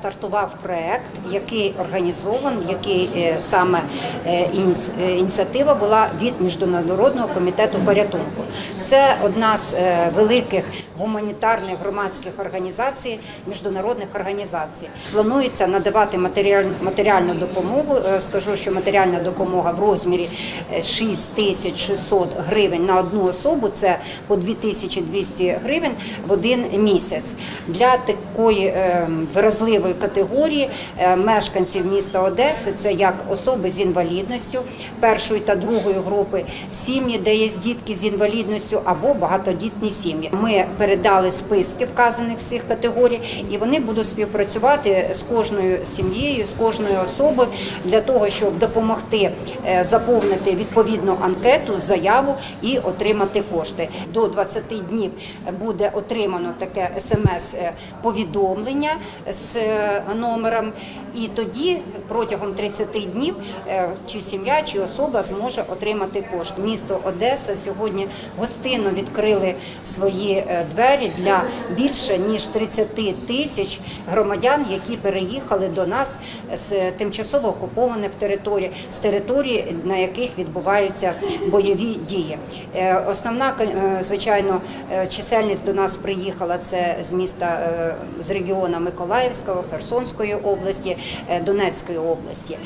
стартував проект, який організований, який е, саме е, е, ініціатива була від міжнародного комітету порятунку. Це одна з великих гуманітарних громадських організацій, міжнародних організацій. Планується надавати матеріаль, матеріальну допомогу. Скажу, що матеріальна допомога в розмірі е, 6600 гривень на одну особу. Це по 2200 гривень в один місяць. Для такої е, вразливої категорії е, мешканців міста Одеси це як особи з інвалідністю першої та другої групи, сім'ї, де є дітки з інвалідністю або багатодітні сім'ї. Ми передали списки вказаних всіх категорій, і вони будуть співпрацювати з кожною сім'єю, з кожною особою для того, щоб допомогти е, заповнити відповідну анкету, заяву і отримати кошти. До 20 днів буде отримано таке смс-повідомлення з е, номером, і тоді протягом 30 днів е, чи сім'я, чи особа зможе отримати кошти. Місто Одеса сьогодні гостинно відкрили свої е, двері для більше ніж 30 тисяч громадян, які переїхали до нас з тимчасово окупованих територій, з територій, на яких відбуваються бойові дії. Е, Основна е, звичайно е, чисельність до нас приїхала це з міста е, з регіону Миколаївського, Херсонської області, е, Донецької області.